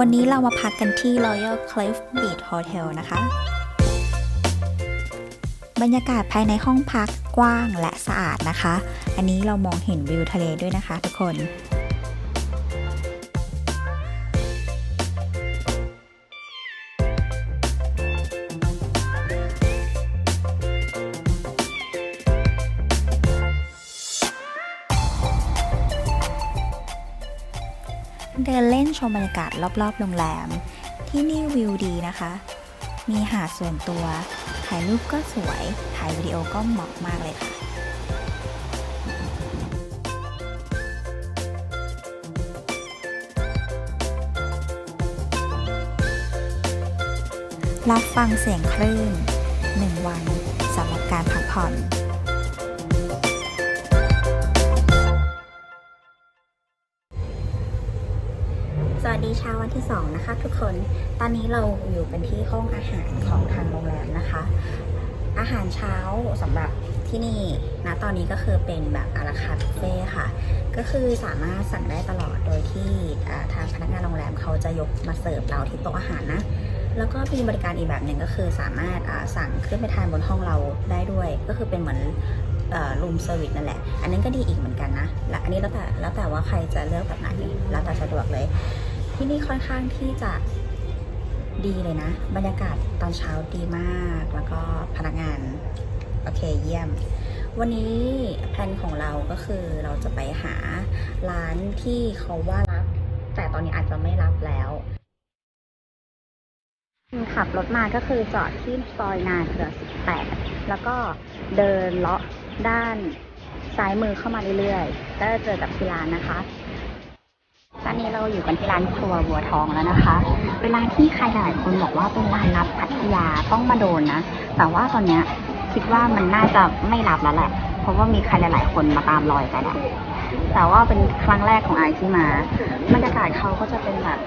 วันนี้เรามาพักกันที่ Royal Cliff Beach Hotel นะคะ บรรยากาศภายในห้องพักกว้างและสะอาดนะคะ อันนี้เรามองเห็นวิวทะเลด้วยนะคะทุกคน เดินเล่นชมบรรยากาศรอบๆโรงแรม ที่นี่วิวดีนะคะ มีหาดส่วนตัว ถ่ายรูปก็สวย ถ่ายวิดีโอก็เหมาะมากเลยค่ะรับฟังเสียงคลื่น 1 วันสำหรับการพักผ่อน วัสดีเช้าวันที่ 2 นะคะ ทุกคน ตอนนี้เราอยู่กันที่ห้องอาหารของทางโรงแรมนะคะ อาหารเช้าสำหรับที่นี่นะตอนนี้ก็คือเป็นแบบอาราคาบุฟเฟ่ค่ะ ก็คือสามารถสั่งได้ตลอดโดยที่ทางพนักงานโรงแรมเขาจะยกมาเสิร์ฟเราที่โต๊ะอาหารนะ แล้วก็มีบริการอีกแบบหนึ่งก็คือสามารถสั่งขึ้นไปทานบนห้องเราได้ด้วย ก็คือเป็นเหมือนรูมเซอร์วิสนั่นแหละ อันนั้นก็ดีอีกเหมือนกันนะ และอันนี้แล้วแต่แล้วแต่ว่าใครจะเลือกแบบไหน แล้วแต่สะดวกเลย ที่นี่ค่อนข้างที่จะดีเลยนะ บรรยากาศตอนเช้าดีมาก แล้วก็พนักงาน โอเคเยี่ยม วันนี้แพลนของเราก็คือเราจะไปหาร้านที่เขาว่ารับ แต่ตอนนี้อาจจะไม่รับแล้วขับรถมาก็คือจอดที่ซอยนาเกลือ18 แล้วก็เดินเลาะด้านซ้ายมือเข้ามาเรื่อยๆก็จะเจอกับที่ร้านนะคะ ตอนนี้เราอยู่กันที่ร้านครัวบัวทองแล้วนะคะ เป็นร้านที่ใครหลายคนบอกว่าเป็นร้านลับพัทยาต้องมาโดนนะ แต่ว่าตอนเนี้ยคิดว่ามันน่าจะไม่รับแล้วแหละ เพราะว่ามีใครหลาย ๆ คนมาตามรอยกันอะแต่ว่าเป็นครั้งแรกของไอที่มา บรรยากาศเขาก็จะเป็นแบบ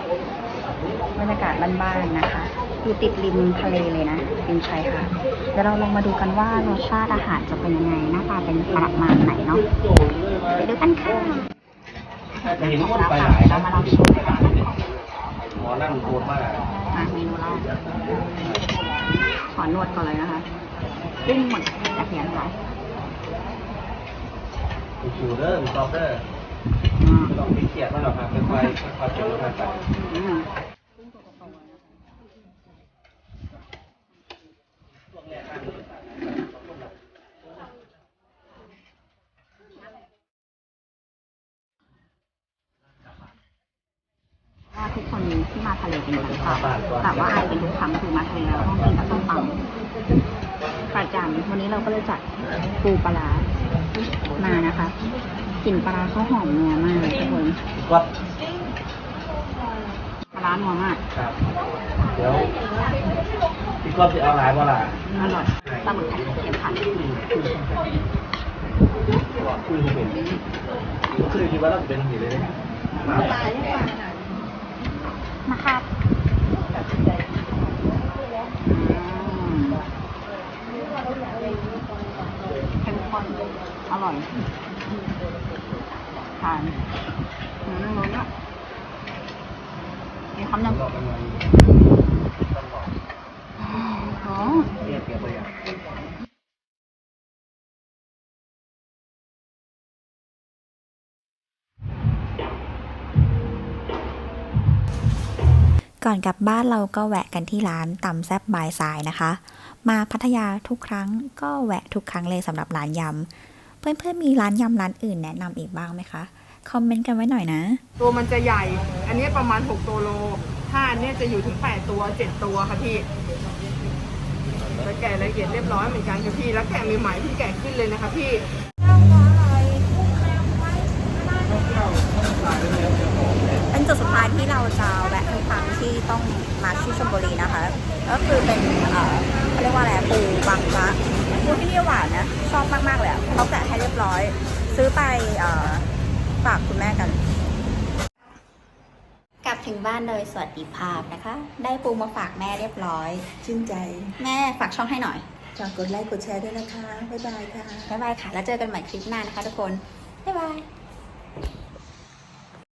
บรรยากาศบ้านๆนะคะอยู่ติดริมทะเลเลยนะริมชายหาดเดี๋ยวเราลองมาดูกันว่ารสชาติอาหารจะเป็นยังไงหน้าตาเป็นประมาณไหนเนาะไปดูกัน ค่ะเห็นคนไปหลายเรามาลองชิมกันนะคะหมอนั่งโคตรมากมาเมนูแรกขอนวดก่อนเลยนะคะกุ้งหมึกกระเทียมค่ะชูเด้อมีซอฟเด้ออืมไม่ต้องพิเศษมากหรอกครับค่อยๆค่อยๆเป็นค่อยๆไปอืมว่าทุกคนที่มาทะ เลเป็นประจำแต่ว่าไอเป็นทุกครั้งคือมาทะเลแล้วต้องกินกับส้มตำประจำวันนี้เราก็เลยจัดปูปลาร้ามานะคะกลิ่นปลาร้าเขาหอมนัวมากทุกคนก็ปลาร้านัวมากครับเดี๋ยวพี่ก็จะเอาหลายบ่ล่ะอร่อยปลาหมึกผัดกระเทียมค่ะคุยเป็นคือคิดว่าเราเป็นอย่างนี้เลยนะ มาครับอืมเข้มข้นอร่อยทานเนื้อนุ่มๆอะมีคำหนึ่งรอบกันมาอ๋ ก่อนกลับบ้านเราก็แวะกันที่ร้านตำแซบบายสายนะคะ มาพัทยาทุกครั้งก็แวะทุกครั้งเลยสำหรับร้านยำ เพื่อนๆมีร้านยำร้านอื่นแนะนำอีกบ้างไหมคะ คอมเมนต์กันไว้หน่อยนะ ตัวมันจะใหญ่ อันนี้ประมาณ 6 ตัวโลถ้าอันเนี้ยจะอยู่ถึง 8 ตัว 7 ตัวค่ะพี่แล้วแกะละเอียดเรียบร้อยเหมือนกันค่ะพี่ แล้วแกะใหม่ๆเพิ่แกะขึ้นเลยนะคะพี่ เป็นจุดสุดท้ายที่เราจะแวะทุกครั้งที่ต้องมาที่ชลบุรีนะคะ ก็คือเป็นเอ่อเขาเรียกว่าอะไรปูบางพระปูที่นี่หวานนะชอบมากๆเลยอะเขาแกะให้เรียบร้อย ซื้อไปเอ่อฝากคุณแม่กัน กลับถึงบ้านโดยสวัสดิภาพนะคะ ได้ปูมาฝากแม่เรียบร้อย ชื่นใจแม่ฝากช่องให้หน่อย ฝากกดไลค์กดแชร์ด้วยนะคะ บ๊ายบายค่ะ บ๊ายบายค่ะ แล้วเจอกันใหม่คลิปหน้านะคะทุกคน บ๊ายบาย